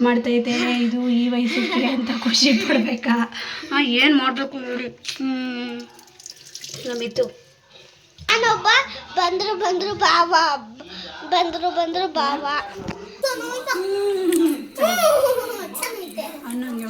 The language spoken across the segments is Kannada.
ಹೆಲ್ಪ್ ಮಾಡ್ತೈತೆ ಇದು ಈ ವಯಸ್ಸಿಗೆ ಅಂತ ಖುಷಿ ಪಡ್ಬೇಕಾ? ಹಾಂ ಏನು ಮಾಡಬೇಕು ನೋಡಿ. ನಮ್ಮಿತ್ತು ನಮಿತು. ನಾನೊಬ್ಬ ಬಂದ್ರು ಬಂದ್ರು ಬಾವ ಬಂದ್ರು ಬಂದ್ರು ಬಾವ ಅನ್ನಂಗೆ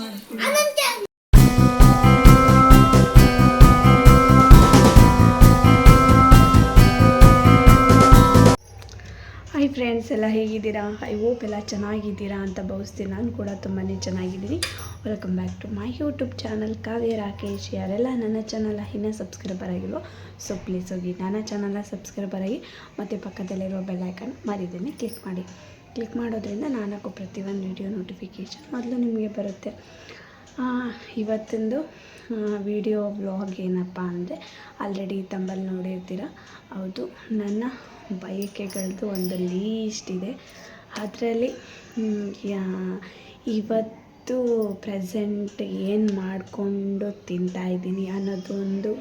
ಹಾಯ್ ಫ್ರೆಂಡ್ಸ್ ಎಲ್ಲ ಹೇಗಿದ್ದೀರಾ? ಐ ಹೋಪ್ ಎಲ್ಲ ಚೆನ್ನಾಗಿದ್ದೀರಾ ಅಂತ ಭಾವಿಸ್ತೀನಿ. ನಾನು ಕೂಡ ತುಂಬಾ ಚೆನ್ನಾಗಿದ್ದೀನಿ. Welcome back to my YouTube channel Kavya Rakesh ಯಾರೆಲ್ಲ ನನ್ನ ಚಾನಲ್ ಇನ್ನೂ ಸಬ್ಸ್ಕ್ರೈಬರ್ ಆಗಿಲ್ವೋ ಸೊ ಪ್ಲೀಸ್ ಹೋಗಿ ನನ್ನ ಚಾನಲ್ನ ಸಬ್ಸ್ಕ್ರೈಬರ್ ಆಗಿ, ಮತ್ತು ಪಕ್ಕದಲ್ಲಿರುವ ಬೆಲ್ಲೈಕನ್ ಮರಿದೇನೆ ಕ್ಲಿಕ್ ಮಾಡಿ. ಕ್ಲಿಕ್ ಮಾಡೋದ್ರಿಂದ ನಾನು ಹಾಕೋ ಪ್ರತಿಯೊಂದು ವಿಡಿಯೋ ನೋಟಿಫಿಕೇಷನ್ ಮೊದಲು ನಿಮಗೆ ಬರುತ್ತೆ. ಇವತ್ತಿಂದು ವಿಡಿಯೋ ಬ್ಲಾಗ್ ಏನಪ್ಪ ಅಂದರೆ ಆಲ್ರೆಡಿ ತಂಬಲ್ಲಿ ನೋಡಿರ್ತೀರ? ಹೌದು, ನನ್ನ ಬಯಕೆಗಳದ್ದು ಒಂದು ಲೀಸ್ಟ್ ಇದೆ. ಅದರಲ್ಲಿ ಇವತ್ತು ಪ್ರೆಸೆಂಟ್ ಏನು ಮಾಡಿಕೊಂಡು ತಿಂತಾ ಇದ್ದೀನಿ ಅನ್ನೋದೊಂದು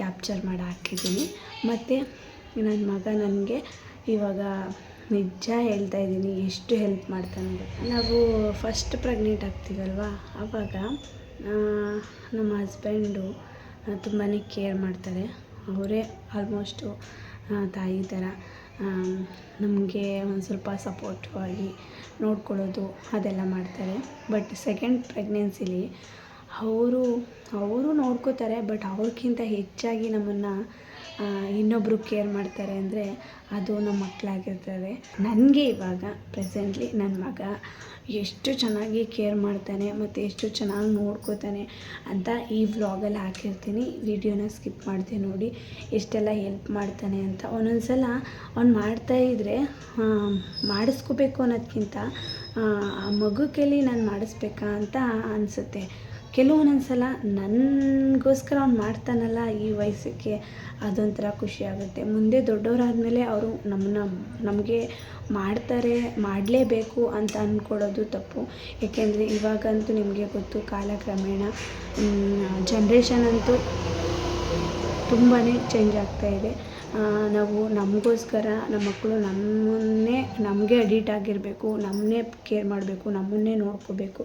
ಕ್ಯಾಪ್ಚರ್ ಮಾಡಿ ಹಾಕಿದ್ದೀನಿ. ಮತ್ತು ನನ್ನ ಮಗ ನನಗೆ ಇವಾಗ ನಿಜ ಹೇಳ್ತಾ ಇದ್ದೀನಿ, ಎಷ್ಟು ಹೆಲ್ಪ್ ಮಾಡ್ತಾನೆ? ನಾವು ಫಸ್ಟ್ ಪ್ರೆಗ್ನೆಂಟ್ ಆಗ್ತೀವಲ್ವ? ಆವಾಗ ನಮ್ಮ ಹಸ್ಬೆಂಡು ತುಂಬಾ ಕೇರ್ ಮಾಡ್ತಾರೆ. ಅವರೇ ಆಲ್ಮೋಸ್ಟು ತಾಯಿ ಥರ ನಮಗೆ ಒಂದು ಸ್ವಲ್ಪ ಸಪೋರ್ಟ್ ಆಗಿ ನೋಡ್ಕೊಳ್ಳೋದು ಅದೆಲ್ಲ ಮಾಡ್ತಾರೆ. ಬಟ್ ಸೆಕೆಂಡ್ ಪ್ರೆಗ್ನೆನ್ಸಿಲಿ ಅವರು ಅವರು ನೋಡ್ಕೋತಾರೆ ಬಟ್ ಅವ್ರಿಗಿಂತ ಹೆಚ್ಚಾಗಿ ನಮ್ಮನ್ನು ಇನ್ನೊಬ್ಬರು ಕೇರ್ ಮಾಡ್ತಾರೆ ಅಂದರೆ ಅದು ನಮ್ಮ ಮಕ್ಕಳಾಗಿರ್ತಾರೆ ನನಗೆ ಇವಾಗ ಪ್ರೆಸೆಂಟ್ಲಿ ನನ್ನ ಮಗ ಎಷ್ಟು ಚೆನ್ನಾಗಿ ಕೇರ್ ಮಾಡ್ತಾನೆ ಮತ್ತು ಎಷ್ಟು ಚೆನ್ನಾಗಿ ನೋಡ್ಕೋತಾನೆ ಅಂತ ಈ ವ್ಲಾಗಲ್ಲಿ ಹಾಕಿರ್ತೀನಿ. ವಿಡಿಯೋನ ಸ್ಕಿಪ್ ಮಾಡ್ತೀನಿ ನೋಡಿ ಎಷ್ಟೆಲ್ಲ ಹೆಲ್ಪ್ ಮಾಡ್ತಾನೆ ಅಂತ. ಒಂದೊಂದು ಸಲ ಅವ್ನು ಇದ್ದರೆ ಮಾಡಿಸ್ಕೋಬೇಕು ಅನ್ನೋದಕ್ಕಿಂತ ಆ ಮಗು ಕೇಳಿ ನಾನು ಮಾಡಿಸ್ಬೇಕಾ ಅಂತ ಅನಿಸುತ್ತೆ. ಕೆಲವೊಂದೊಂದು ಸಲ ನನಗೋಸ್ಕರ ಅವ್ನು ಮಾಡ್ತಾನಲ್ಲ ಈ ವಯಸ್ಸಿಗೆ ಅದೊಂಥರ ಖುಷಿಯಾಗುತ್ತೆ ಮುಂದೆ ದೊಡ್ಡವರಾದಮೇಲೆ ಅವರು ನಮ್ಮನ್ನ ನಮಗೆ ಮಾಡ್ತಾರೆ ಮಾಡಲೇಬೇಕು ಅಂತ ಅಂದ್ಕೊಳ್ಳೋದು ತಪ್ಪು. ಏಕೆಂದರೆ ಇವಾಗಂತೂ ನಿಮಗೆ ಗೊತ್ತು ಕಾಲಕ್ರಮೇಣ ಜನ್ರೇಷನ್ ಅಂತೂ ತುಂಬಾ ಚೇಂಜ್ ಆಗ್ತಾ ಇದೆ. ಆ, ನಾವು ನಮಗೋಸ್ಕರ ನಮ್ಮ ಮಕ್ಕಳು ನಮ್ಮನ್ನೇ, ನಮಗೆ ಅಡಿಟ್ ಆಗಿರಬೇಕು, ನಮ್ಮನ್ನೇ ಕೇರ್ ಮಾಡಬೇಕು, ನಮ್ಮನ್ನೇ ನೋಡ್ಕೋಬೇಕು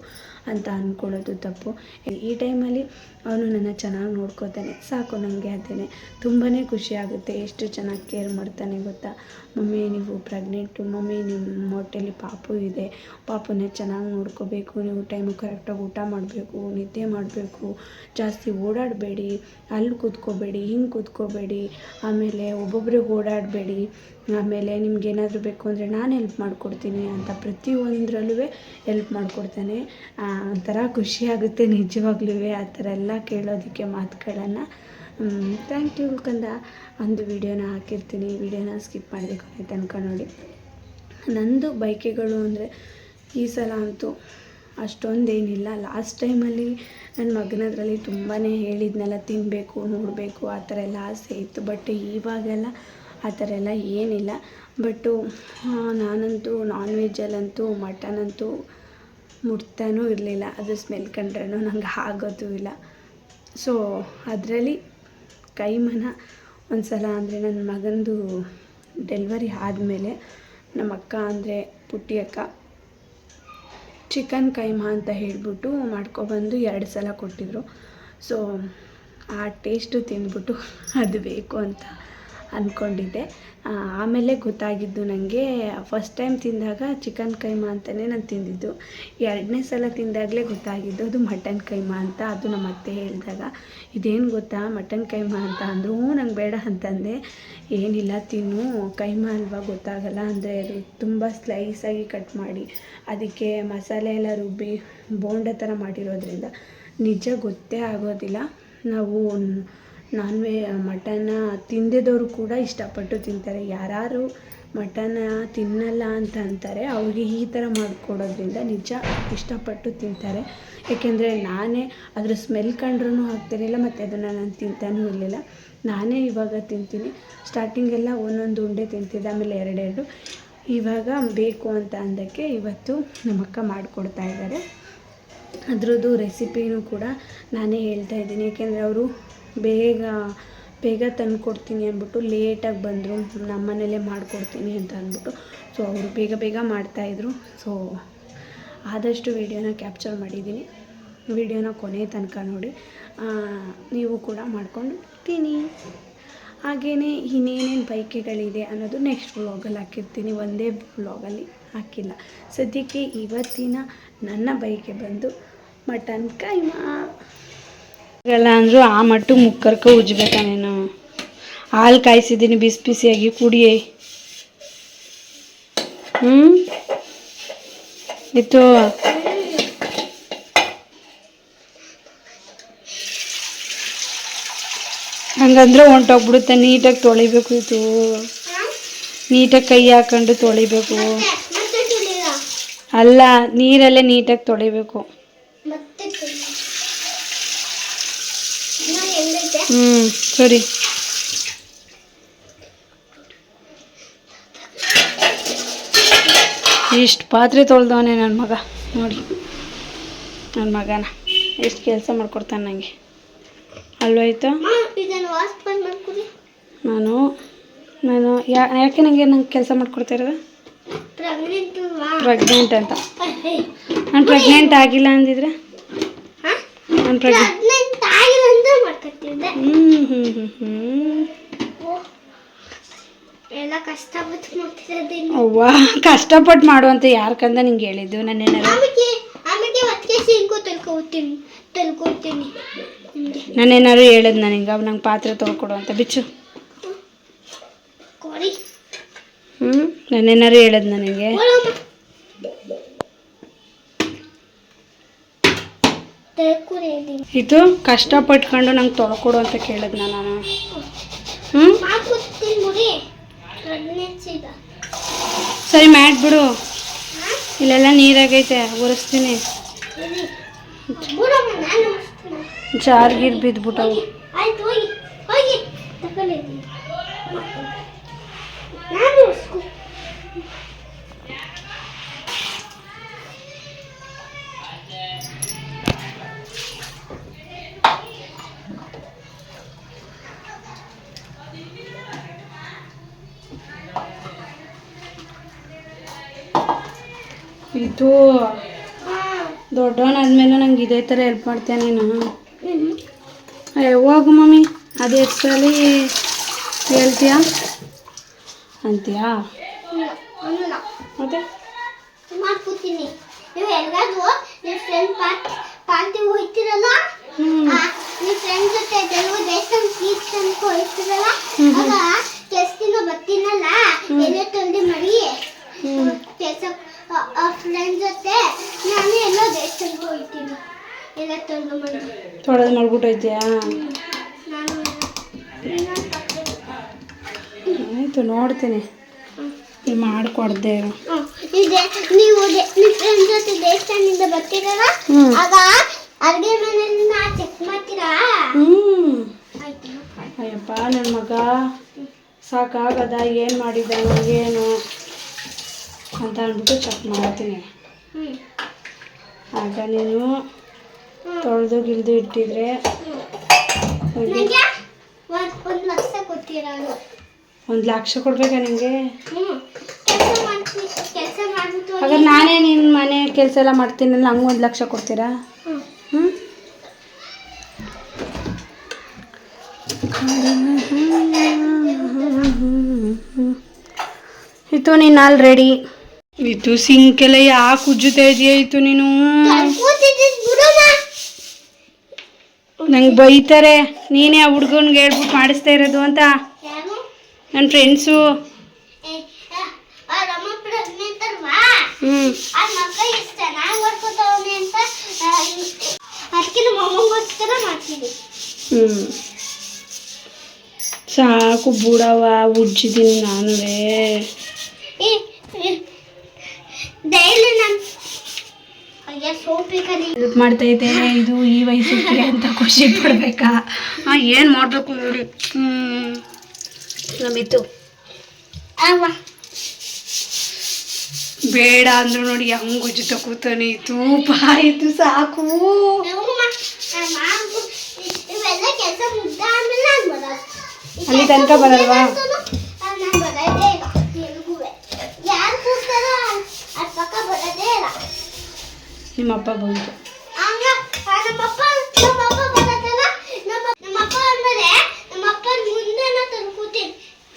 ಅಂತ ಅಂದ್ಕೊಳ್ಳೋದು ತಪ್ಪು. ಈ ಟೈಮಲ್ಲಿ ಅವನು ನನ್ನ ಚೆನ್ನಾಗಿ ನೋಡ್ಕೋತಾನೆ. ಸಾಕು ನನಗೆ ಅದೇನೆ ತುಂಬಾ ಖುಷಿ ಆಗುತ್ತೆ ಎಷ್ಟು ಚೆನ್ನಾಗಿ ಕೇರ್ ಮಾಡ್ತಾನೆ ಗೊತ್ತಾ? ಮಮ್ಮಿ, ನೀವು ಪ್ರೆಗ್ನೆಂಟು ಮಮ್ಮಿ, ನಿಮ್ಮ ಹೊಟ್ಟೆಲಿ ಪಾಪು ಇದೆ. ಪಾಪುನ ಚೆನ್ನಾಗಿ ನೋಡ್ಕೋಬೇಕು, ನೀವು ಟೈಮು ಕರೆಕ್ಟಾಗಿ ಊಟ ಮಾಡಬೇಕು, ನಿದ್ದೆ ಮಾಡಬೇಕು. ಜಾಸ್ತಿ ಓಡಾಡಬೇಡಿ, ಅಲ್ಲಿ ಕೂತ್ಕೋಬೇಡಿ, ಹಿಂಗೆ ಕೂತ್ಕೋಬೇಡಿ, ಆಮೇಲೆ ಒಬ್ಬೊಬ್ರಿಗೆ ಓಡಾಡಬೇಡಿ. ಆಮೇಲೆ ಏನಾದರೂ ಬೇಕು ಅಂದರೆ ನಾನು ಹೆಲ್ಪ್ ಮಾಡಿಕೊಡ್ತೀನಿ ಅಂತ ಪ್ರತಿಯೊಂದರಲ್ಲೂ ಹೆಲ್ಪ್ ಮಾಡಿಕೊಡ್ತಾನೆ. ಒಂಥರ ಖುಷಿ ಆಗುತ್ತೆ ನಿಜವಾಗ್ಲೂ ಆ ಥರ ಎಲ್ಲ ಕೇಳೋದಕ್ಕೆ ಮಾತುಗಳನ್ನು. ಥ್ಯಾಂಕ್ ಯು ಕಂದ. ಒಂದು ವೀಡಿಯೋನ ಹಾಕಿರ್ತೀನಿ. ವೀಡಿಯೋನ ಸ್ಕಿಪ್ ಮಾಡಬೇಕು ಅಂತ ತನಕ ನೋಡಿ. ನಂದು ಬೈಕೆಗಳು ಅಂದರೆ ಈ ಸಲ ಅಂತೂ ಅಷ್ಟೊಂದೇನಿಲ್ಲ. ಲಾಸ್ಟ್ ಟೈಮಲ್ಲಿ ನನ್ನ ಮಗನದ್ರಲ್ಲಿ ತುಂಬಾ ಹೇಳಿದ್ನಲ್ಲ ತಿನ್ನಬೇಕು ನೋಡಬೇಕು, ಆ ಥರ ಎಲ್ಲ ಆಸೆ ಇತ್ತು. ಬಟ್ ಇವಾಗೆಲ್ಲ ಆ ಥರ ಎಲ್ಲ ಏನಿಲ್ಲ. ಬಟ್ಟು ನಾನಂತೂ ನಾನ್ ವೆಜ್ಜಲ್ಲಂತೂ ಮಟನ್ ಅಂತೂ ಮುಟ್ತಾನೂ ಇರಲಿಲ್ಲ. ಅದು ಸ್ಮೆಲ್ ಕಂಡ್ರೂ ನಂಗೆ ಆಗೋದು ಇಲ್ಲ. ಸೊ ಅದರಲ್ಲಿ ಕೈಮನ ಒಂದು ಸಲ ಅಂದರೆ ನನ್ನ ಮಗಂದು ಡೆಲ್ವರಿ ಆದಮೇಲೆ ನಮ್ಮ ಅಕ್ಕ ಅಂದರೆ ಪುಟ್ಟಿ ಅಕ್ಕ ಚಿಕನ್ ಕೈಮ ಅಂತ ಹೇಳಿಬಿಟ್ಟು ಮಾಡ್ಕೊಬಂದು ಎರಡು ಸಲ ಕೊಟ್ಟಿದ್ರು. ಸೊ ಆ ಟೇಸ್ಟು ತಿಂದ್ಬಿಟ್ಟು ಅದು ಬೇಕು ಅಂತ. ಅಂದ್ಕೊಂಡಿದ್ದೆ ಆಮೇಲೆ ಗೊತ್ತಾಗಿದ್ದು ನನಗೆ ಫಸ್ಟ್ ಟೈಮ್ ತಿಂದಾಗ ಚಿಕನ್ ಕೈಮಾ ಅಂತಲೇ ನಾನು ತಿಂದಿದ್ದು. ಎರಡನೇ ಸಲ ತಿಂದಾಗಲೇ ಗೊತ್ತಾಗಿದ್ದು ಅದು ಮಟನ್ ಕೈಮಾ ಅಂತ, ಅದು ನಮ್ಮ ಅತ್ತೆ ಹೇಳಿದಾಗ. ಇದೇನು ಗೊತ್ತಾ ಮಟನ್ ಕೈಮಾ ಅಂತ ಅಂದರು ನಂಗೆ ಬೇಡ ಅಂತಂದೆ. ಏನಿಲ್ಲ, ತಿನ್ನು. ಕೈಮಾ ಅಲ್ವಾ, ಗೊತ್ತಾಗಲ್ಲ. ಅಂದರೆ ಅದು ತುಂಬ ಸ್ಲೈಸಾಗಿ ಕಟ್ ಮಾಡಿ, ಅದಕ್ಕೆ ಮಸಾಲೆ ಎಲ್ಲ ರುಬ್ಬಿ, ಬೋಂಡ ಥರ ಮಾಡಿರೋದ್ರಿಂದ ನಿಜ ಗೊತ್ತೇ ಆಗೋದಿಲ್ಲ. ನಾವು ನಾನ್ ವೇ ಮಟನ್ನ ತಿಂದಿದ್ದವರು ಕೂಡ ಇಷ್ಟಪಟ್ಟು ತಿಂತಾರೆ. ಯಾರು ಮಟನ್ನ ತಿನ್ನಲ್ಲ ಅಂತ ಅಂತಾರೆ, ಅವ್ರಿಗೆ ಈ ಥರ ಮಾಡಿಕೊಡೋದ್ರಿಂದ ನಿಜ ಇಷ್ಟಪಟ್ಟು ತಿಂತಾರೆ. ಏಕೆಂದರೆ ನಾನೇ ಅದ್ರ ಸ್ಮೆಲ್ ಕಂಡ್ರೂ ಆಗ್ತಿರಲಿಲ್ಲ ಮತ್ತು ಅದನ್ನು ನಾನು ತಿಂತಾನೂ ಇರಲಿಲ್ಲ. ನಾನೇ ಇವಾಗ ತಿಂತೀನಿ. ಸ್ಟಾರ್ಟಿಂಗೆಲ್ಲ ಒಂದೊಂದು ಉಂಡೆ ತಿಂತಿದ್ದೆ, ಆಮೇಲೆ ಎರಡೆರಡು. ಇವಾಗ ಬೇಕು ಅಂತ ಅಂದಕ್ಕೆ ಇವತ್ತು ನಮ್ಮಕ್ಕ ಮಾಡಿಕೊಡ್ತಾ ಇದ್ದಾರೆ. ಅದರದ್ದು ರೆಸಿಪಿನೂ ಕೂಡ ನಾನೇ ಹೇಳ್ತಾ ಇದ್ದೀನಿ. ಏಕೆಂದರೆ ಅವರು ಬೇಗ ಬೇಗ ತಂದು ಕೊಡ್ತೀನಿ ಅಂದ್ಬಿಟ್ಟು ಲೇಟಾಗಿ ಬಂದರು. ನಮ್ಮ ಮನೇಲೇ ಮಾಡಿಕೊಡ್ತೀನಿ ಅಂತ ಅಂದ್ಬಿಟ್ಟು. ಸೊ ಅವರು ಬೇಗ ಬೇಗ ಮಾಡ್ತಾಯಿದ್ರು ಸೊ ಆದಷ್ಟು ವಿಡಿಯೋನ ಕ್ಯಾಪ್ಚರ್ ಮಾಡಿದ್ದೀನಿ. ವಿಡಿಯೋನ ಕೊನೆ ತನಕ ನೋಡಿ. ನೀವು ಕೂಡ ಮಾಡ್ಕೊಂಡು ತಿನ್ನಿ. ಹಾಗೆಯೇ ಇನ್ನೇನೇನು ಬೈಕೆಗಳಿದೆ ಅನ್ನೋದು ನೆಕ್ಸ್ಟ್ ವ್ಲಾಗಲ್ಲಿ ಹಾಕಿರ್ತೀನಿ. ಒಂದೇ ವ್ಲಾಗಲ್ಲಿ ಹಾಕಿಲ್ಲ. ಸದ್ಯಕ್ಕೆ ಇವತ್ತಿನ ನನ್ನ ಬೈಕೆ ಬಂದು ಮಟನ್ ಕೈಮಾ. ಆಗಲ್ಲ ಅಂದರೂ ಆ ಮಟ್ಟು ಮುಕ್ಕರ್ಕ ಉಜ್ಬೇಕ ನೀನು ಹಾಲು ಕಾಯಿಸಿದ್ದೀನಿ ಬಿಸಿ ಬಿಸಿಯಾಗಿ ಕುಡಿಯೇ. ಹ್ಞೂ ಇತ್ತು. ಹಂಗಂದ್ರೆ ಹೊಂಟೋಗ್ಬಿಡುತ್ತೆ ನೀಟಾಗಿ ತೊಳಿಬೇಕು ಇದು ನೀಟಾಗಿ ಕೈ ಹಾಕೊಂಡು ತೊಳಿಬೇಕು. ಅಲ್ಲ ನೀರಲ್ಲೇ ನೀಟಾಗಿ ತೊಳಿಬೇಕು ಮತ್ತೆ ತುಳಿ ನೋಡಿ ಹೆಂಗೈತೆ ಹ್ಞೂ ಸರಿ. ಇಷ್ಟು ಪಾತ್ರೆ ತೊಳ್ದವನೆ ನನ್ನ ಮಗ. ನೋಡಿ ನನ್ನ ಮಗನ. ಎಷ್ಟು ಕೆಲಸ ಮಾಡ್ಕೊಡ್ತಾನೆ ನನಗೆ ಅಲ್ವಾಯ್ತು ನಾನು ನಾನು ಯಾ ಯಾಕೆ ನನಗೆ ನಂಗೆ ಕೆಲಸ ಮಾಡ್ಕೊಡ್ತಾ ಇರೋದು? ಪ್ರೆಗ್ನೆಂಟ್ ಪ್ರೆಗ್ನೆಂಟ್ ಅಂತ. ನಾನು ಪ್ರೆಗ್ನೆಂಟ್ ಆಗಿಲ್ಲ ಅಂದಿದ್ರೆ? ನಾನು ಪ್ರೆಗ್ನೆಂಟ್ ಪ್ರೆಗ್ನೆಂಟ್ ಆಗಿಲ್ಲ ಅಂತ ಮಾಡ್ಕೊತಿದ್ದೆ ಹ್ಞೂ ಹ್ಞೂ ಹ್ಞೂ ಹ್ಞೂ ಎಲ್ಲ ಕಷ್ಟಪಟ್ಟು ಮಾಡ್ತಿರೋದೇನು ಅವ್ವ ಕಷ್ಟಪಟ್ಟು ಮಾಡುವಂತ ಯಾರ ಕಂದ ನಿಂಗೆ ಹೇಳಿದ್ದು? ನಾನು ಏನಾರ ಆಮೇಲೆ ಆಮೇಲೆ ಒತ್ತಿಗೆ ಸಿಂಕು ತಲ್ಕೋತೀನಿ ತಲ್ಕೋತೀನಿ ನಾನೇನಾರು ಹೇಳಿದ್ ನನಗೆ ಅವ್ ನಂಗೆ ಪಾತ್ರೆ ತೊಗೊಡು ಅಂತ ಬಿಚ್ಚು. ಹ್ಮ್ ಹ್ಞೂ ನಾನೇನಾರು ಹೇಳದ್ ನನಗೆ ಇದು ಕಷ್ಟಪಟ್ಕೊಂಡು ನಂಗೆ ತೊಳ್ಕೊಡು ಅಂತ ಕೇಳಿದ್ನ ನಾನು. ಹ್ಞೂ ಸರಿ ಮಾಡ್ಬಿಡು ಇಲ್ಲೆಲ್ಲ ನೀರಾಗೈತೆ, ಒರೆಸ್ತೀನಿ. ಜಾರ್ಗಿರ್ ಬಿದ್ಬಿಟ್ಟವು. ಇದು. ದೊಡ್ಡವನಾದ್ಮೇಲೆ ನಂಗೆ ಇದೇ ಥರ ಹೆಲ್ಪ್ ಮಾಡ್ತೀಯ ನೀನು? ಹೋಗು ಮಮ್ಮಿ. ಅದು ಎಷ್ಟು ಸಲ ಹೇಳ್ತೀಯಾ? ಅಂತೀಯಾ. ಮತ್ತೆ? ಮಾಡ್ಕೊತೀನಿ. ನೀವು ಎಲ್ಲಾದ್ರೂ ನಿಮ್ಮ ಫ್ರೆಂಡ್ ಪಾರ್ಟಿ ಪಾರ್ಟಿ ಹೋಗ್ತಿರಲ್ಲ? ನಿಮ್ಮ ಫ್ರೆಂಡ್ ಜೊತೆ ಕೆಲವು ದೇವಸ್ಥಾನ ಸ್ವೀಟ್ ತಂದ್ಕೊ ಹೋಗ್ತಿರಲ್ಲ? ಆಗ ಕೆಲ್ಸದಿಂದ ಬರ್ತೀನಲ್ಲ? ಎಲ್ಲ ತಂದೆ ಮಾಡಿ ಹ್ಞೂ ಕೆಲಸ ಫ್ರೆಂಡ್ ಜೊತೆ ನಾನು ಎಲ್ಲೋ ದೇವಸ್ಥಾನಕ್ಕೆ ಹೋಗ್ತೀನಿ. ಎಲ್ಲ ತೊಂದು ಮಾಡಿ ತೊಳೆದು ಮಾಡ್ಬಿಟ್ಟೈತೆಯಾ ನಾನು ಆಯಿತು ನೋಡ್ತೀನಿ. ಮಾಡಿಕೊಡ್ದೆ ಹ್ಮ್. ಇದೆ. ನೀವು ನಿಮ್ಮ ಫ್ರೆಂಡ್ ಜೊತೆ ದೇವಸ್ಥಾನದಿಂದ ಬರ್ತೀರಲ್ಲ? ಆಗ ಅಡುಗೆ ಮನೆಯಲ್ಲಿ ಚೆಕ್ ಮಾಡ್ತೀರಾ? ಹ್ಞೂ ಅಯ್ಯಪ್ಪ ನನ್ನ ಮಗ ಸಾಕಾಗದ ಏನು ಮಾಡಿದ ಏನು? ಅಂತ ಅಂದ್ಬಿಟ್ಟು ಚೆಕ್ ಮಾಡ್ತೀನಿ. ಆಗ ನೀನು ತೊಳೆದು ಗಿಳ್ದು ಇಟ್ಟಿದ್ರೆ ಒಂದು ಲಕ್ಷ ಕೊಡ್ಬೇಕಾ ನಿಮಗೆ ಹಾಗಾದ್ರೆ ನಾನೇ ನಿನ್ನ ಮನೆ ಕೆಲಸ ಎಲ್ಲ ಮಾಡ್ತೀನಲ್ಲ ಹಂಗೆ ಒಂದು ಲಕ್ಷ ಕೊಡ್ತೀರಾ. ಹ್ಞೂ ಇತ್ತು ನೀನು ಆಲ್ ರೆಡಿ ಇದು ಸಿಂಕೆಲ್ಲ ಯಾಕೆ ಉಜ್ಜುತ್ತಾ ಇದೆಯಾ ಇತ್ತು ನೀನು. ನಂಗೆ ಬೈತಾರೆ. ನೀನೇ ಆ ಹುಡ್ಗನ್ಗೆ ಹೇಳ್ಬಿಟ್ಟು ಮಾಡಿಸ್ತಾ ಇರೋದು ಅಂತ. ನನ್ನ ಫ್ರೆಂಡ್ಸು. ಸಾಕು ಬುಡವ ಉಜ್ಜಿದ್ದೀನಿ ರಮ pregnant ಅಲ್ವಾ? ಹ್ಞೂ ಆ ಮಗ ಎಷ್ಟು ಚೆನ್ನಾಗಿ ಮಾಡ್ಕೊತಾವನೆ ಅಂತ ಅದಕ್ಕೆ ನಮ್ಮ ಅಮ್ಮಂಗೋಸ್ಕರ ಮಾಡ್ತೀನಿ ಹ್ಞೂ ಸಾಕು ಬುಡವ ಉಜ್ಜಿದ್ದೀನಿ ನಾನುವೇ ಡೈಲಿ ನಾನು ಅಯ್ಯ ಸೋಪಿ ಕಲಿ ಹೆಲ್ಪ್ ಇದು ಈ ವಯಸ್ಸಿಗೆ ಅಂತ ಖುಷಿ ಪಡ್ಬೇಕಾ? ಹಾಂ ಏನು ಮಾಡಬೇಕು ನೋಡಿ. ಅವ. ಬೇಡ ಅಂದ್ರು ನೋಡಿ ಹೆಂಗ್ ಉಜ್ಜುತ್ತ ಕೂತಾನೆ ತೂಪ ಆಯ್ತು ಸಾಕು. ಅಲ್ಲಿ ತನಕ ಬರಲ್ವಾ? ನಿಮ್ಮಪ್ಪ ಬಂತು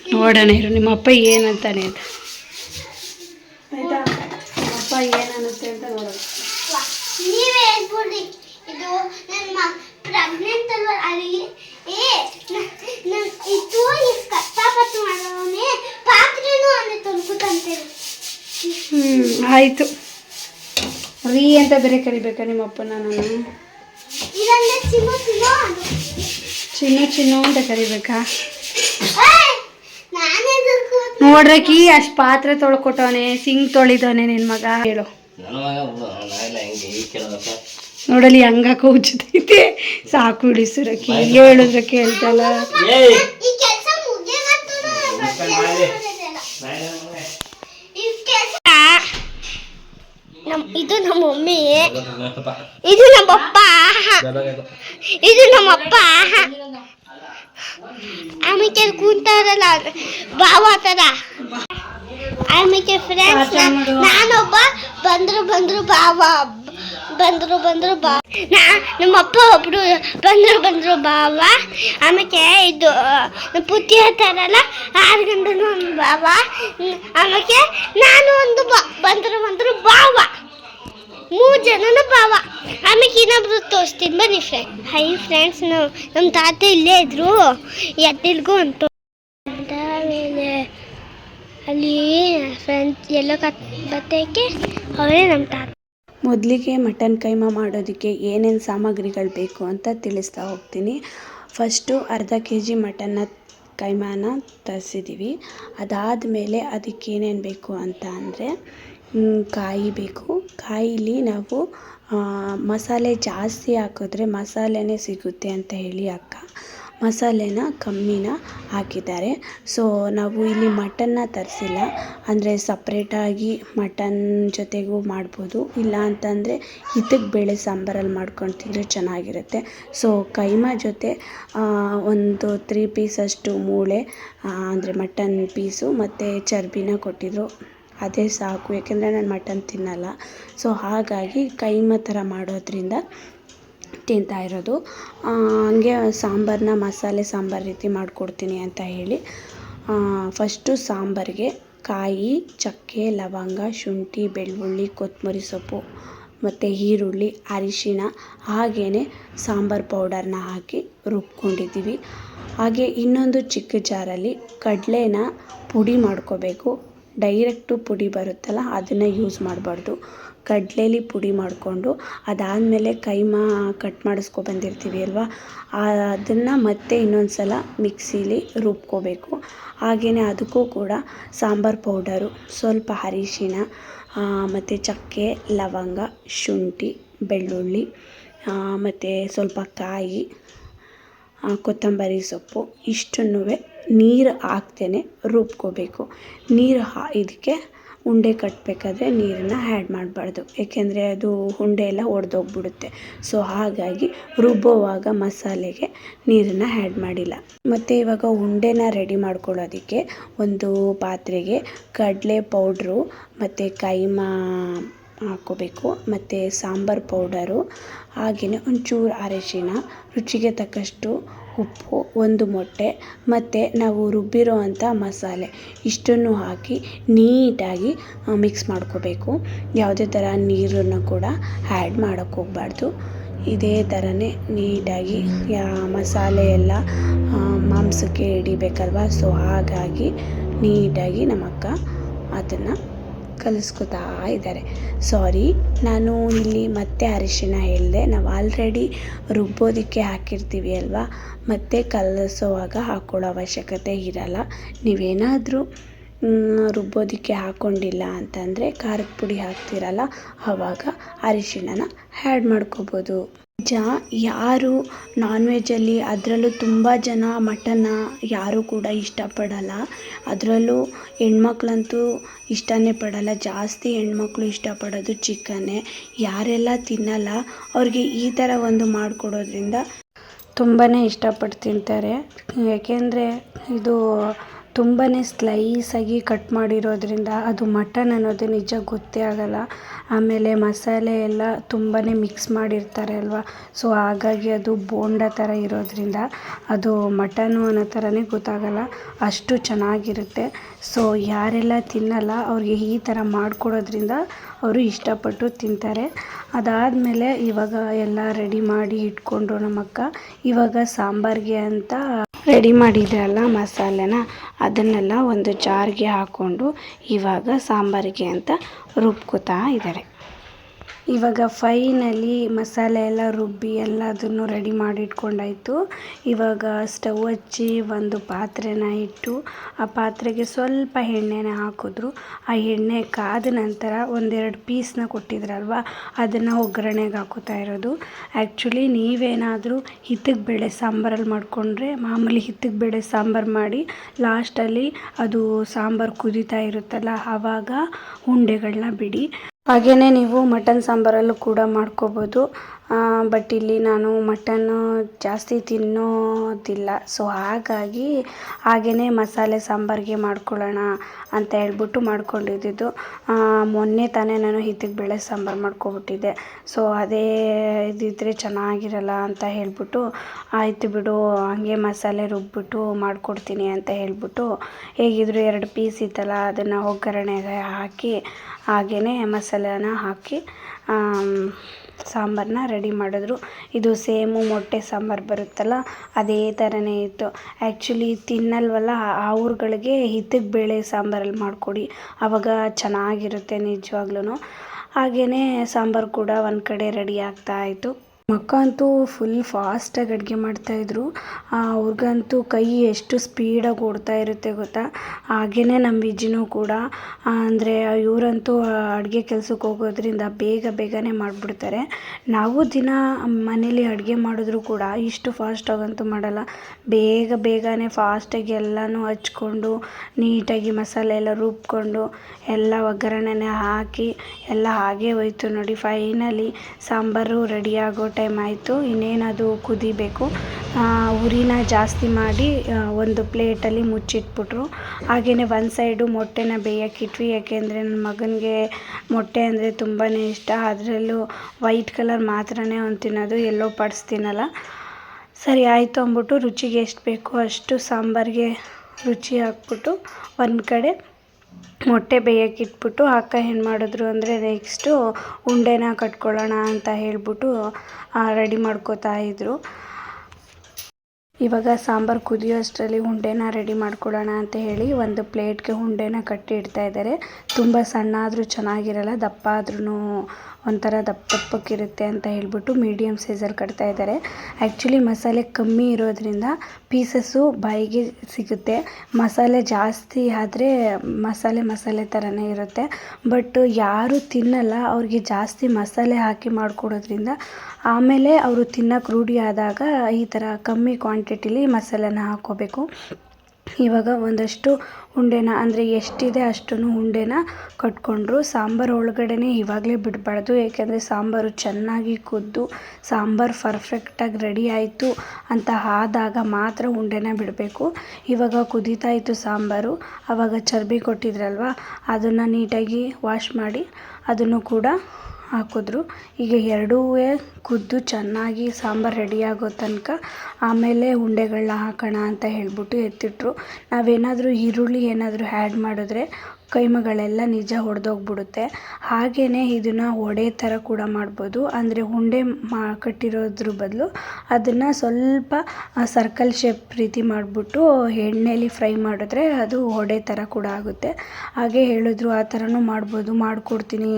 ನೋಡೋಣ ಇರು ನಿಮ್ಮ ಅಪ್ಪ ಏನಂತಾನೆ ಅಂತ. ಆಯ್ತಾ? ನಿಮ್ಮ ಅಪ್ಪ ಏನನ್ನುತ್ತೆ ಅಂತ ನೋಡೋಣ ನೀವೇ ಹೇಳ್ಬಿಡಿ. ಇದು ನಮ್ಮ ಪ್ರೆಗ್ನೆಂಟ್ ಅಲ್ವಾ? ಅಲ್ಲಿ ಏ ನಾನು ಇದು ಕಷ್ಟಪಟ್ಟು ಮಾಡೋನೆ ಪಾತ್ರೆನೂ ಅವನೇ ತಂದ್ಕೊತಂತೇಳಿ ಹ್ಞೂ ಆಯಿತು. ರೀ ಅಂತ ಬೇರೆ ಕರಿಬೇಕಾ ನಿಮ್ಮ ಅಪ್ಪನ ನಾನು ಚಿನ್ನ ಚಿನ್ನು ಅಂತ. ಕರಿಬೇಕಾ? ನೋಡ್ರಕಿ ಅಷ್ಟು ಪಾತ್ರೆ ತೊಳ್ಕೊಟ್ಟವನೆ ಸಿಂಗ್ ತೊಳಿದವನೆ ನಿನ್ ಮಗ. ಹೇಳು. ಹೆಂಗೆ ನೋಡಲಿ ಹಂಗಾಕ ಉಜ್ತೈತೆ ಸಾಕು ಇಳಿಸ್ರಕಿ ಹೇಳಿದ್ರೆ ಕೇಳ್ತಲ್ಲ ಏಯ್ ಈ ಕೆಲಸ ಮುಗಿಯ ಈ ಕೆಲಸ ನಮ್ ಇದು ನಮ್ಮ ಮಮ್ಮಿ. ಇದು ನಮ್ಮಪ್ಪ ಇದು ನಮ್ಮ ಅಪ್ಪ. ಆಮೇಲೆ ಕೂತಾರಲ್ಲ ಬಾವ ತರ ಆಮೇಲೆ ಫ್ರೆಂಡ್ಸ್ ನಾನೊಬ್ಬ ಬಂದ್ರು ಬಂದ್ರು ಬಾವ. ಬಂದ್ರು ಬಂದ್ರು ಬಾ ನಾ ನಮ್ಮಪ್ಪ ಒಬ್ರು ಬಂದ್ರು ಬಂದ್ರು ಬಾವ. ಆಮೇಲೆ ಇದು ನಮ್ಮ ಪುತ್ತಿ ಹೇಳ್ತಾರಲ್ಲ ಆರು ಗಂಟೆನೂ ಒಂದು ಬಾವ. ಆಮೇಕೆ ನಾನು ಒಂದು ಬಾ ಬಂದ್ರು ಬಂದ್ರು ಬಾವ. ಮೂರು ಜನನ ಬಾವ ಆಮೇಲೆ ಇನ್ನೊಬ್ರು ತೋರಿಸ್ತೀನಿ. ಬನ್ನಿ ಫ್ರೆಂಡ್ ಹೈ ಫ್ರೆಂಡ್ಸ್ ನಾವು ನಮ್ಮ ತಾತ ಇಲ್ಲೇ ಇದ್ರು. ಎತ್ತಿಲ್ಗೂ ಅಂತ ಆಮೇಲೆ ಅಲ್ಲಿ ಫ್ರೆಂಡ್ಸ್ ಎಲ್ಲ ಕತ್ ಬತ್ತಕ್ಕೆ ಅವರೇ ನಮ್ಮ ತಾತ. ಮೊದಲಿಗೆ ಮಟನ್ ಕೈಮಾ ಮಾಡೋದಕ್ಕೆ ಏನೇನು ಸಾಮಗ್ರಿಗಳು ಬೇಕು ಅಂತ ತಿಳಿಸ್ತಾ ಹೋಗ್ತೀನಿ. ಫಸ್ಟು ಅರ್ಧ ಕೆ ಜಿ ಮಟನ್ನ ಕೈಮಾನ ತರಿಸಿದ್ದೀವಿ ಅದಾದಮೇಲೆ ಅದಕ್ಕೆ ಏನೇನು ಬೇಕು ಅಂತ ಅಂದರೆ ಕಾಯಿ ಬೇಕು. ಕಾಯಿಲಿ ನಾವು ಮಸಾಲೆ ಜಾಸ್ತಿ ಹಾಕಿದ್ರೆ ಮಸಾಲೆನೇ ಸಿಗುತ್ತೆ ಅಂತ ಹೇಳಿ ಅಕ್ಕ. ಮಸಾಲೆನ ಕಮ್ಮಿನ ಹಾಕಿದ್ದಾರೆ. ಸೊ ನಾವು ಇಲ್ಲಿ ಮಟನ್ನ ತರಿಸಿಲ್ಲ. ಅಂದರೆ ಸಪ್ರೇಟಾಗಿ ಮಟನ್ ಜೊತೆಗೂ ಮಾಡ್ಬೋದು. ಇಲ್ಲ ಅಂತಂದರೆ ಇದಕ್ಕೆ ಬೇಳೆ ಸಾಂಬಾರಲ್ಲಿ ಮಾಡ್ಕೊಂಡು ತಿಂದರೆ ಚೆನ್ನಾಗಿರುತ್ತೆ. ಸೊ ಕೈಮಾ ಜೊತೆ ಒಂದು ತ್ರೀ ಪೀಸಷ್ಟು ಮೂಳೆ ಅಂದರೆ ಮಟನ್ ಪೀಸು ಮತ್ತು ಚರ್ಬಿನ ಕೊಟ್ಟಿದ್ರು. ಅದೇ ಸಾಕು, ಯಾಕೆಂದರೆ ನಾನು ಮಟನ್ ತಿನ್ನಲ್ಲ. ಸೊ ಹಾಗಾಗಿ ಕೈಮ ಥರ ಮಾಡೋದ್ರಿಂದ ತಿಂತಾ ಇರೋದು. ಹಂಗೆ ಸಾಂಬಾರನ್ನ ಮಸಾಲೆ ಸಾಂಬಾರು ರೀತಿ ಮಾಡಿಕೊಡ್ತೀನಿ ಅಂತ ಹೇಳಿ. ಫಸ್ಟು ಸಾಂಬಾರಿಗೆ ಕಾಯಿ, ಚಕ್ಕೆ, ಲವಂಗ, ಶುಂಠಿ, ಬೆಳ್ಳುಳ್ಳಿ ಕೊತ್ತಂಬರಿ ಸೊಪ್ಪು ಮತ್ತು ಈರುಳ್ಳಿ ಅರಿಶಿನ ಹಾಗೆಯೇ ಸಾಂಬಾರು ಪೌಡರ್ನ ಹಾಕಿ ರುಬ್ಕೊಂಡಿದ್ದೀವಿ. ಹಾಗೆ ಇನ್ನೊಂದು ಚಿಕ್ಕ ಜಾರಲ್ಲಿ ಕಡಲೇನ ಪುಡಿ ಮಾಡ್ಕೋಬೇಕು. ಡೈರೆಕ್ಟು ಪುಡಿ ಬರುತ್ತಲ್ಲ, ಅದನ್ನು ಯೂಸ್ ಮಾಡಬಾರ್ದು. ಕಡಲೇಲಿ ಪುಡಿ ಮಾಡಿಕೊಂಡು, ಅದಾದಮೇಲೆ ಕೈಮಾ ಕಟ್ ಮಾಡಿಸ್ಕೊ ಬಂದಿರ್ತೀವಿ ಅಲ್ವಾ? ಅದನ್ನು ಮತ್ತೆ ಇನ್ನೊಂದು ಸಲ ಮಿಕ್ಸೀಲಿ ರುಬ್ಕೋಬೇಕು. ಹಾಗೆಯೇ ಅದಕ್ಕೂ ಕೂಡ ಸಾಂಬಾರು ಪೌಡರು, ಸ್ವಲ್ಪ ಅರಿಶಿಣ ಮತ್ತು ಚಕ್ಕೆ, ಲವಂಗ, ಶುಂಠಿ, ಬೆಳ್ಳುಳ್ಳಿ ಮತ್ತು ಸ್ವಲ್ಪ ಕಾಯಿ ಕೊತ್ತಂಬರಿ ಸೊಪ್ಪು ಇಷ್ಟನ್ನೂ ನೀರು ಹಾಕ್ದೇನೆ ರುಬ್ಕೊಬೇಕು. ನೀರು ಹಾ ಇದಕ್ಕೆ ಉಂಡೆ ಕಟ್ಟಬೇಕಾದ್ರೆ ನೀರನ್ನು ಆ್ಯಡ್ ಮಾಡಬಾರ್ದು. ಏಕೆಂದರೆ ಅದು ಉಂಡೆ ಎಲ್ಲ ಒಡೆದೋಗ್ಬಿಡುತ್ತೆ. ಸೊ ಹಾಗಾಗಿ ರುಬ್ಬೋವಾಗ ಮಸಾಲೆಗೆ ನೀರನ್ನು ಆ್ಯಡ್ ಮಾಡಿಲ್ಲ. ಮತ್ತು ಇವಾಗ ಉಂಡೆನ ರೆಡಿ ಮಾಡ್ಕೊಳ್ಳೋದಕ್ಕೆ ಒಂದು ಪಾತ್ರೆಗೆ ಕಡಲೆ ಪೌಡ್ರು ಮತ್ತು ಕೈಮಾ ಹಾಕ್ಕೋಬೇಕು, ಮತ್ತು ಸಾಂಬಾರು ಪೌಡರು ಹಾಗೆಯೇ ಒಂಚೂರು ಅರಿಶಿಣ, ರುಚಿಗೆ ತಕ್ಕಷ್ಟು ಉಪ್ಪು, ಒಂದು ಮೊಟ್ಟೆ, ಮತ್ತು ನಾವು ರುಬ್ಬಿರೋ ಅಂಥ ಮಸಾಲೆ. ಇಷ್ಟನ್ನು ಹಾಕಿ ನೀಟಾಗಿ ಮಿಕ್ಸ್ ಮಾಡ್ಕೋಬೇಕು. ಯಾವುದೇ ಥರ ನೀರನ್ನು ಕೂಡ ಆ್ಯಡ್ ಮಾಡೋಕ್ಕೆ ಹೋಗ್ಬಾರ್ದು. ಇದೇ ಥರನೇ ನೀಟಾಗಿ ಯಾ ಮಸಾಲೆ ಎಲ್ಲ ಮಾಂಸಕ್ಕೆ ಹಿಡಿಬೇಕಲ್ವ? ಸೊ ಹಾಗಾಗಿ ನೀಟಾಗಿ ನಮ್ಮಕ್ಕ ಅದನ್ನು ಕಲಿಸ್ಕೊತಾ ಇದ್ದಾರೆ. ಸಾರಿ ನಾನು ಇಲ್ಲಿ ಮತ್ತೆ ಅರಿಶಿನ ಹೇಳಿದೆ. ನಾವು ಆಲ್ರೆಡಿ ರುಬ್ಬೋದಕ್ಕೆ ಹಾಕಿರ್ತೀವಿ ಅಲ್ವಾ? ಮತ್ತೆ ಕಲಸೋವಾಗ ಹಾಕ್ಕೊಳ್ಳೋ ಅವಶ್ಯಕತೆ ಇರಲ್ಲ. ನೀವೇನಾದರೂ ರುಬ್ಬೋದಕ್ಕೆ ಹಾಕ್ಕೊಂಡಿಲ್ಲ ಅಂತಂದರೆ ಖಾರದ ಪುಡಿ ಹಾಕ್ತಿರಲ್ಲ. ಆವಾಗ ಅರಿಶಿಣನ ಆ್ಯಡ್ ಮಾಡ್ಕೋಬೋದು. ನಿಜ ಯಾರು ನಾನ್ ವೆಜ್ಜಲ್ಲಿ ಅದರಲ್ಲೂ ತುಂಬ ಜನ ಮಟನ್ನ ಯಾರೂ ಕೂಡ ಇಷ್ಟಪಡಲ್ಲ. ಅದರಲ್ಲೂ ಹೆಣ್ಮಕ್ಳಂತೂ ಇಷ್ಟನೇ ಪಡಲ್ಲ. ಜಾಸ್ತಿ ಹೆಣ್ಮಕ್ಳು ಇಷ್ಟಪಡೋದು ಚಿಕನ್ನೇ ಯಾರೆಲ್ಲ ತಿನ್ನಲ್ಲ, ಅವ್ರಿಗೆ ಈ ಥರ ಒಂದು ಮಾಡಿಕೊಡೋದ್ರಿಂದ ತುಂಬಾ ಇಷ್ಟಪಟ್ಟು ತಿಂತಾರೆ ಏಕೆಂದರೆ ಇದು ತುಂಬಾ ಸ್ಲೈಸಾಗಿ ಕಟ್ ಮಾಡಿರೋದ್ರಿಂದ ಅದು ಮಟನ್ ಅನ್ನೋದು ನಿಜ ಗೊತ್ತೇ ಆಗೋಲ್ಲ. ಆಮೇಲೆ ಮಸಾಲೆ ಎಲ್ಲ ತುಂಬಾ ಮಿಕ್ಸ್ ಮಾಡಿರ್ತಾರೆ ಅಲ್ವಾ? ಸೊ ಹಾಗಾಗಿ ಅದು ಬೋಂಡ ಥರ ಇರೋದ್ರಿಂದ ಅದು ಮಟನು ಅನ್ನೋ ಥರನೇ ಗೊತ್ತಾಗಲ್ಲ. ಅಷ್ಟು ಚೆನ್ನಾಗಿರುತ್ತೆ. ಸೊ ಯಾರೆಲ್ಲ ತಿನ್ನಲ್ಲ, ಅವ್ರಿಗೆ ಈ ಥರ ಮಾಡಿಕೊಡೋದ್ರಿಂದ ಅವರು ಇಷ್ಟಪಟ್ಟು ತಿಂತಾರೆ. ಅದಾದಮೇಲೆ ಇವಾಗ ಎಲ್ಲ ರೆಡಿ ಮಾಡಿ ಇಟ್ಕೊಂಡ್ರು ನಮ್ಮಕ್ಕ, ಇವಾಗ ಸಾಂಬಾರಿಗೆ ಅಂತ ರೆಡಿ ಮಾಡಿದ್ರಲ್ಲ ಮಸಾಲೆನ ಅದನ್ನೆಲ್ಲ ಒಂದು ಜಾರ್ಗೆ ಹಾಕ್ಕೊಂಡು ಇವಾಗ ಸಾಂಬಾರಿಗೆ ಅಂತ ರುಬ್ಕೋತಾ ಇದ್ದಾರೆ ಇವಾಗ ಫೈನಲಿ ಮಸಾಲೆ ಎಲ್ಲ ರುಬ್ಬಿ ಎಲ್ಲದನ್ನು ರೆಡಿ ಮಾಡಿ ಇಟ್ಕೊಂಡಾಯಿತು ಇವಾಗ ಸ್ಟವ್ ಹಚ್ಚಿ ಒಂದು ಪಾತ್ರೆನ ಇಟ್ಟು ಆ ಪಾತ್ರೆಗೆ ಸ್ವಲ್ಪ ಎಣ್ಣೆನ ಹಾಕಿದ್ರು. ಆ ಎಣ್ಣೆ ಕಾದ ನಂತರ ಒಂದೆರಡು ಪೀಸ್ನ ಕೊಟ್ಟಿದ್ರಲ್ವ, ಅದನ್ನು ಒಗ್ಗರಣೆಗೆ ಹಾಕೋತಾ ಇರೋದು. ಆ್ಯಕ್ಚುಲಿ ನೀವೇನಾದರೂ ಹಿತ್ತಿಗೆ ಬೇಳೆ ಸಾಂಬಾರಲ್ಲಿ ಮಾಡಿಕೊಂಡ್ರೆ ಮಾಮೂಲಿ ಹಿತ್ತಿಗೆ ಬೇಳೆ ಸಾಂಬಾರು ಮಾಡಿ ಲಾಸ್ಟಲ್ಲಿ ಅದು ಸಾಂಬಾರು ಕುದೀತಾ ಇರುತ್ತಲ್ಲ ಆವಾಗ ಉಂಡೆಗಳನ್ನ ಬಿಡಿ. ಹಾಗೆಯೇ ನೀವು ಮಟನ್ ಸಾಂಬಾರಲ್ಲೂ ಕೂಡ ಮಾಡ್ಕೋಬೋದು. ಬಟ್ ಇಲ್ಲಿ ನಾನು ಮಟನ್ನು ಜಾಸ್ತಿ ತಿನ್ನೋದಿಲ್ಲ. ಸೊ ಹಾಗಾಗಿ ಹಾಗೆಯೇ ಮಸಾಲೆ ಸಾಂಬಾರಿಗೆ ಮಾಡ್ಕೊಳ್ಳೋಣ ಅಂತ ಹೇಳ್ಬಿಟ್ಟು ಮಾಡ್ಕೊಂಡಿದ್ದಿದ್ದು. ಮೊನ್ನೆ ತಾನೇ ನಾನು ಹಿತ್ತಿಗೆ ಬೇಳೆ ಸಾಂಬಾರು ಮಾಡ್ಕೊಬಿಟ್ಟಿದ್ದೆ. ಸೊ ಅದೇ ಇದಿದ್ದರೆ ಚೆನ್ನಾಗಿರಲ್ಲ ಅಂತ ಹೇಳ್ಬಿಟ್ಟು, ಆಯಿತು ಬಿಡು, ಹಾಗೆ ಮಸಾಲೆ ರುಬ್ಬಿಟ್ಟು ಮಾಡಿಕೊಡ್ತೀನಿ ಅಂತ ಹೇಳ್ಬಿಟ್ಟು ಹೇಗಿದ್ರು ಎರಡು ಪೀಸ್ ಇತ್ತಲ್ಲ, ಅದನ್ನು ಒಗ್ಗರಣೆಗೆ ಹಾಕಿ ಹಾಗೆಯೇ ಮಸಾಲೆನ ಹಾಕಿ ಸಾಂಬಾರನ್ನ ರೆಡಿ ಮಾಡಿದ್ರು. ಇದು ಸೇಮು ಮೊಟ್ಟೆ ಸಾಂಬಾರು ಬರುತ್ತಲ್ಲ, ಅದೇ ಥರನೇ ಇತ್ತು. ಆ್ಯಕ್ಚುಲಿ ತಿನ್ನಲ್ವಲ್ಲ ಅವ್ರುಗಳಿಗೆ ಹಿತ್ತಗೆ ಬೇಳೆ ಸಾಂಬಾರಲ್ಲಿ ಮಾಡಿಕೊಡಿ. ಆವಾಗ ಚೆನ್ನಾಗಿರುತ್ತೆ ನಿಜವಾಗ್ಲೂ ಹಾಗೆಯೇ ಸಾಂಬಾರು ಕೂಡ ಒಂದು ಕಡೆ ರೆಡಿ ಆಗ್ತಾ ಇತ್ತು. ಮಕ್ಕ ಅಂತೂ ಫುಲ್ ಫಾಸ್ಟಾಗಿ ಅಡುಗೆ ಮಾಡ್ತಾಯಿದ್ರು ಅವ್ರಿಗಂತೂ ಕೈ ಎಷ್ಟು ಸ್ಪೀಡಾಗಿ ಓಡ್ತಾ ಇರುತ್ತೆ ಗೊತ್ತಾ? ಹಾಗೆಯೇ ನಮ್ಮ ವಿಜಿನೂ ಕೂಡ. ಅಂದರೆ ಇವರಂತೂ ಅಡುಗೆ ಕೆಲ್ಸಕ್ಕೆ ಹೋಗೋದ್ರಿಂದ ಬೇಗ ಬೇಗನೆ ಮಾಡಿಬಿಡ್ತಾರೆ. ನಾವು ದಿನ ಮನೇಲಿ ಅಡುಗೆ ಮಾಡಿದ್ರು ಕೂಡ ಇಷ್ಟು ಫಾಸ್ಟಾಗಂತೂ ಮಾಡಲ್ಲ. ಬೇಗ ಬೇಗನೆ ಫಾಸ್ಟಾಗಿ ಎಲ್ಲನೂ ಹಚ್ಕೊಂಡು, ನೀಟಾಗಿ ಮಸಾಲೆ ಎಲ್ಲ ರುಬ್ಕೊಂಡು, ಎಲ್ಲ ಒಗ್ಗರಣೆನೇ ಹಾಕಿ, ಎಲ್ಲ ಹಾಗೇ ಹೋಯ್ತು ನೋಡಿ ಫೈನಲಿ ಸಾಂಬಾರು ರೆಡಿ ಟೈಮ್ ಆಯಿತು, ಇನ್ನೇನದು ಕುದಿಬೇಕು ಉರಿನ ಜಾಸ್ತಿ ಮಾಡಿ ಒಂದು ಪ್ಲೇಟಲ್ಲಿ ಮುಚ್ಚಿಟ್ಬಿಟ್ರು. ಹಾಗೆಯೇ ಒಂದು ಸೈಡು ಮೊಟ್ಟೆನ ಬೇಯೋಕ್ಕಿಟ್ವಿ ಯಾಕೆಂದರೆ ನನ್ನ ಮಗನಿಗೆ ಮೊಟ್ಟೆ ಅಂದರೆ ತುಂಬಾ ಇಷ್ಟ. ಅದರಲ್ಲೂ ವೈಟ್ ಕಲರ್ ಮಾತ್ರನೇ ಅವ್ನು ತಿನ್ನೋದು, ಎಲ್ಲೋ ಪಾರ್ಟ್ಸ್ ತಿನ್ನಲ್ಲ. ಸರಿ, ಆಯಿತು ಅಂದ್ಬಿಟ್ಟು ರುಚಿಗೆ ಎಷ್ಟು ಬೇಕೋ ಅಷ್ಟು ಸಾಂಬಾರಿಗೆ ರುಚಿ ಹಾಕ್ಬಿಟ್ಟು ಒಂದು ಕಡೆ ಮೊಟ್ಟೆ ಬೇಯೋಕ್ಕಿಟ್ಬಿಟ್ಟು ಅಕ್ಕ ಏನು ಮಾಡಿದ್ರು ಅಂದರೆ ನೆಕ್ಸ್ಟು ಉಂಡೆನ ಕಟ್ಕೊಳ್ಳೋಣ ಅಂತ ಹೇಳ್ಬಿಟ್ಟು ರೆಡಿ ಮಾಡ್ಕೋತಾ ಇದ್ದರು ಇವಾಗ ಸಾಂಬಾರು ಕುದಿಯೋ ಅಷ್ಟರಲ್ಲಿ ಉಂಡೆನ ರೆಡಿ ಮಾಡ್ಕೊಳ್ಳೋಣ ಅಂತ ಹೇಳಿ ಒಂದು ಪ್ಲೇಟ್ಗೆ ಉಂಡೆನ ಕಟ್ಟಿ ಇಡ್ತಾ ಇದ್ದಾರೆ. ತುಂಬ ಸಣ್ಣ ಆದರೂ ಚೆನ್ನಾಗಿರಲ್ಲ ದಪ್ಪ ಆದ್ರೂ ಒಂಥರ ದಪ್ಪ ದಪ್ಪಕ್ಕಿರುತ್ತೆ ಅಂತ ಹೇಳ್ಬಿಟ್ಟು ಮೀಡಿಯಮ್ ಸೈಜಲ್ಲಿ ಕಟ್ತಾ ಇದ್ದಾರೆ. ಆ್ಯಕ್ಚುಲಿ ಮಸಾಲೆ ಕಮ್ಮಿ ಇರೋದರಿಂದ ಪೀಸಸ್ಸು ಬಾಯಿಗೆ ಸಿಗುತ್ತೆ. ಮಸಾಲೆ ಜಾಸ್ತಿ ಆದರೆ ಮಸಾಲೆ ಮಸಾಲೆ ಥರನೇ ಇರುತ್ತೆ. ಬಟ್ ಯಾರು ತಿನ್ನಲ್ಲ, ಅವ್ರಿಗೆ ಜಾಸ್ತಿ ಮಸಾಲೆ ಹಾಕಿ ಮಾಡಿಕೊಡೋದ್ರಿಂದ ಆಮೇಲೆ ಅವರು ತಿನ್ನೋಕೆ ರೂಢಿಯಾದಾಗ ಈ ಥರ ಕಮ್ಮಿ ಕ್ವಾಂಟಿಟಿಲಿ ಮಸಾಲೆನ ಹಾಕ್ಕೋಬೇಕು. ಇವಾಗ ಒಂದಷ್ಟು ಉಂಡೆನ, ಅಂದರೆ ಎಷ್ಟಿದೆ ಅಷ್ಟನ್ನು ಉಂಡೆನ ಕಟ್ಕೊಂಡ್ರು. ಸಾಂಬಾರು ಒಳಗಡೆನೇ ಇವಾಗಲೇ ಬಿಡಬಾರ್ದು ಏಕೆಂದರೆ ಸಾಂಬಾರು ಚೆನ್ನಾಗಿ ಕುದ್ದು, ಸಾಂಬಾರು ಪರ್ಫೆಕ್ಟಾಗಿ ರೆಡಿ ಆಯಿತು ಅಂತ ಆದಾಗ ಮಾತ್ರ ಉಂಡೆನ ಬಿಡಬೇಕು. ಇವಾಗ ಕುದೀತಾ ಇತ್ತು ಸಾಂಬಾರು ಆವಾಗ ಚರ್ಬಿ ಕೊಟ್ಟಿದ್ರಲ್ವ, ಅದನ್ನು ನೀಟಾಗಿ ವಾಶ್ ಮಾಡಿ ಅದನ್ನು ಕೂಡ ಹಾಕಿದ್ರು. ಈಗ ಎರಡೂ ಕುದ್ದು ಚೆನ್ನಾಗಿ ಸಾಂಬಾರು ರೆಡಿ ಆಗೋ ತನಕ ಆಮೇಲೆ ಉಂಡೆಗಳನ್ನ ಹಾಕೋಣ ಅಂತ ಹೇಳಿಬಿಟ್ಟು ಎತ್ತಿಟ್ರು. ನಾವೇನಾದರೂ ಈರುಳ್ಳಿ ಏನಾದರೂ ಆ್ಯಡ್ ಮಾಡಿದ್ರೆ ಕೈಮಗಳೆಲ್ಲ ನಿಜ ಹೊಡೆದೋಗ್ಬಿಡುತ್ತೆ ಹಾಗೆಯೇ ಇದನ್ನು ವಡೆ ಥರ ಕೂಡ ಮಾಡ್ಬೋದು. ಅಂದರೆ ಉಂಡೆ ಮಾ, ಕಟ್ಟಿರೋದ್ರ ಬದಲು ಅದನ್ನು ಸ್ವಲ್ಪ ಸರ್ಕಲ್ ಶೇಪ್ ರೀತಿ ಮಾಡಿಬಿಟ್ಟು ಎಣ್ಣೆಲಿ ಫ್ರೈ ಮಾಡಿದ್ರೆ ಅದು ವಡೆ ಥರ ಕೂಡ ಆಗುತ್ತೆ. ಹಾಗೆ ಹೇಳಿದ್ರು ಆ ಥರನೂ ಮಾಡ್ಬೋದು. ಮಾಡಿಕೊಡ್ತೀನಿ.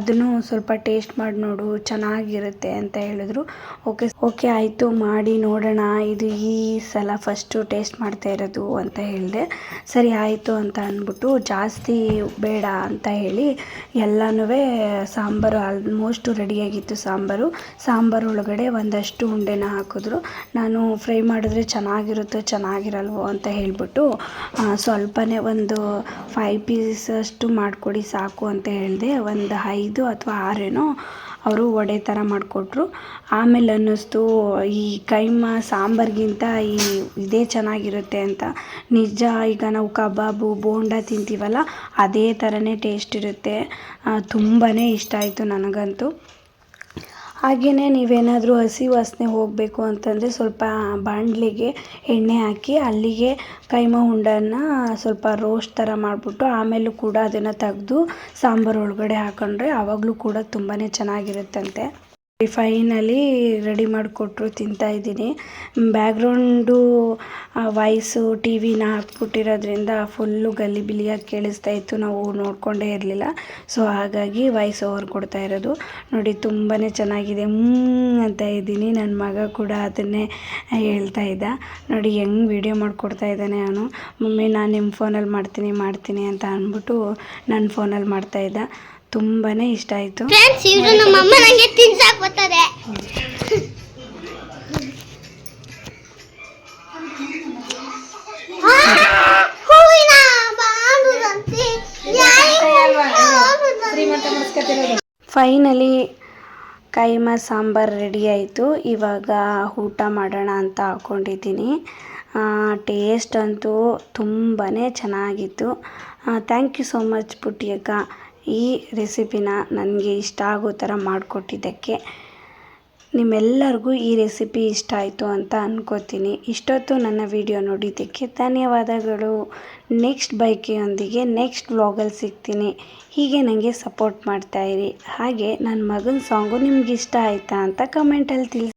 ಅದನ್ನು ಸ್ವಲ್ಪ ಟೇಸ್ಟ್ ಮಾಡಿ ನೋಡು. ಚೆನ್ನಾಗಿರುತ್ತೆ ಅಂತ ಹೇಳಿದ್ರು. ಓಕೆ ಓಕೆ, ಆಯಿತು, ಮಾಡಿ ನೋಡೋಣ. ಇದು ಈ ಸಲ ಫಸ್ಟು ಟೇಸ್ಟ್ ಮಾಡ್ತಾ ಇರೋದು ಅಂತ ಹೇಳಿದೆ. ಸರಿ, ಆಯಿತು ಅಂತ ಅಂದ್ಬಿಟ್ಟು ಜಾಸ್ತಿ ಬೇಡ ಅಂತ ಹೇಳಿ ಎಲ್ಲನೂ ಸಾಂಬಾರು ಆಲ್ಮೋಸ್ಟು ರೆಡಿಯಾಗಿತ್ತು ಸಾಂಬಾರು. ಸಾಂಬಾರು ಒಳಗಡೆ ಒಂದಷ್ಟು ಉಂಡೆನ ಹಾಕಿದ್ರು. ನಾನು ಫ್ರೈ ಮಾಡಿದ್ರೆ ಚೆನ್ನಾಗಿರುತ್ತೋ ಚೆನ್ನಾಗಿರಲ್ವೋ ಅಂತ ಹೇಳಿಬಿಟ್ಟು ಸ್ವಲ್ಪನೇ ಒಂದು ಫೈವ್ ಪೀಸಷ್ಟು ಮಾಡಿಕೊಡಿ ಸಾಕು ಅಂತ ಹೇಳಿದೆ. ಒಂದು ಐದು ಅಥವಾ ಆರೇನೋ ಅವರು ವಡೆ ಥರ ಮಾಡಿಕೊಟ್ರು. ಆಮೇಲೆ ಅನ್ನಿಸ್ತು, ಈ ಕೈಮಾ ಸಾಂಬಾರ್ಗಿಂತ ಈ ಇದೇ ಚೆನ್ನಾಗಿರುತ್ತೆ ಅಂತ. ನಿಜ ಈಗ ನಾವು ಕಬಾಬು, ಬೋಂಡ ತಿಂತೀವಲ್ಲ, ಅದೇ ಥರನೇ ಟೇಸ್ಟ್ ಇರುತ್ತೆ. ತುಂಬಾ ಇಷ್ಟ ಆಯಿತು ನನಗಂತೂ. ಹಾಗೆಯೇ ನೀವೇನಾದರೂ ಹಸಿ ವಾಸನೆ ಹೋಗಬೇಕು ಅಂತಂದರೆ ಸ್ವಲ್ಪ ಬಾಣಲಿಗೆ ಎಣ್ಣೆ ಹಾಕಿ ಅಲ್ಲಿಗೆ ಕೈಮ ಹುಂಡನ್ನ ಸ್ವಲ್ಪ ರೋಸ್ಟ್ ಥರ ಮಾಡಿಬಿಟ್ಟು ಆಮೇಲೂ ಕೂಡ ಅದನ್ನು ತೆಗೆದು ಸಾಂಬಾರು ಒಳಗಡೆ ಹಾಕೊಂಡ್ರೆ ಆವಾಗಲೂ ಕೂಡ ತುಂಬಾ ಚೆನ್ನಾಗಿರುತ್ತಂತೆ. ಫೈನಲಿ ರೆಡಿ ಮಾಡಿಕೊಟ್ರು ತಿಂತಾಯಿದ್ದೀನಿ ಬ್ಯಾಗ್ರೌಂಡು ವಾಯ್ಸು ಟಿ ವಿನ ಹಾಕ್ಬಿಟ್ಟಿರೋದ್ರಿಂದ ಫುಲ್ಲು ಕೇಳಿಸ್ತಾ ಇತ್ತು. ನಾವು ನೋಡಿಕೊಂಡೇ ಇರಲಿಲ್ಲ. ಸೊ ಹಾಗಾಗಿ ವಾಯ್ಸ್ ಓವರ್ ಕೊಡ್ತಾ ಇರೋದು. ನೋಡಿ ತುಂಬಾ ಚೆನ್ನಾಗಿದೆ. ಅಂತ ಇದ್ದೀನಿ. ನನ್ನ ಮಗ ಕೂಡ ಅದನ್ನೇ ಹೇಳ್ತಾ ಇದ್ದ. ನೋಡಿ, ಹೆಂಗೆ ವಿಡಿಯೋ ಮಾಡಿಕೊಡ್ತಾ ಇದ್ದಾನೆ ಅವನು. ಮಮ್ಮಿ, ನಾನು ನಿಮ್ಮ ಫೋನಲ್ಲಿ ಮಾಡ್ತೀನಿ ಮಾಡ್ತೀನಿ ಅಂತ ಅಂದ್ಬಿಟ್ಟು ನನ್ನ ಫೋನಲ್ಲಿ ಮಾಡ್ತಾಯಿದ್ದ ತುಂಬಾ ಇಷ್ಟ ಆಯಿತು. ಫ್ರೆಂಡ್ಸ್ ಇವರು ನಮ್ಮ ಅಮ್ಮ ತಿನ್ಸಾಕ್ ಬರ್ತಾರೆ ಫೈನಲಿ ಕೈಮಾ ಸಾಂಬಾರು ರೆಡಿ ಆಯಿತು. ಇವಾಗ ಊಟ ಮಾಡೋಣ ಅಂತ ಹಾಕ್ಕೊಂಡಿದ್ದೀನಿ ಟೇಸ್ಟ್ ಅಂತೂ ತುಂಬಾ ಚೆನ್ನಾಗಿತ್ತು. ಥ್ಯಾಂಕ್ ಯು ಸೋ ಮಚ್ ಪುಟ್ಟಿಯಕ್ಕ ಈ ರೆಸಿಪಿನ ನನಗೆ ಇಷ್ಟ ಆಗೋ ಥರ ಮಾಡಿಕೊಟ್ಟಿದ್ದಕ್ಕೆ ನಿಮ್ಮೆಲ್ಲರಿಗೂ ಈ ರೆಸಿಪಿ ಇಷ್ಟ ಆಯಿತು ಅಂತ ಅಂದ್ಕೋತೀನಿ ಇಷ್ಟೊತ್ತು ನನ್ನ ವಿಡಿಯೋ ನೋಡಿದ್ದಕ್ಕೆ ಧನ್ಯವಾದಗಳು. ನೆಕ್ಸ್ಟ್ ಬೈಕಿಯೊಂದಿಗೆ ನೆಕ್ಸ್ಟ್ ವ್ಲಾಗಲ್ಲಿ ಸಿಗ್ತೀನಿ. ಹೀಗೆ ನನಗೆ ಸಪೋರ್ಟ್ ಮಾಡ್ತಾಯಿರಿ ಹಾಗೆ ನನ್ನ ಮಗನ ಸಾಂಗು ನಿಮ್ಗೆ ಇಷ್ಟ ಆಯಿತಾ ಅಂತ ಕಮೆಂಟಲ್ಲಿ ತಿಳಿಸಿ.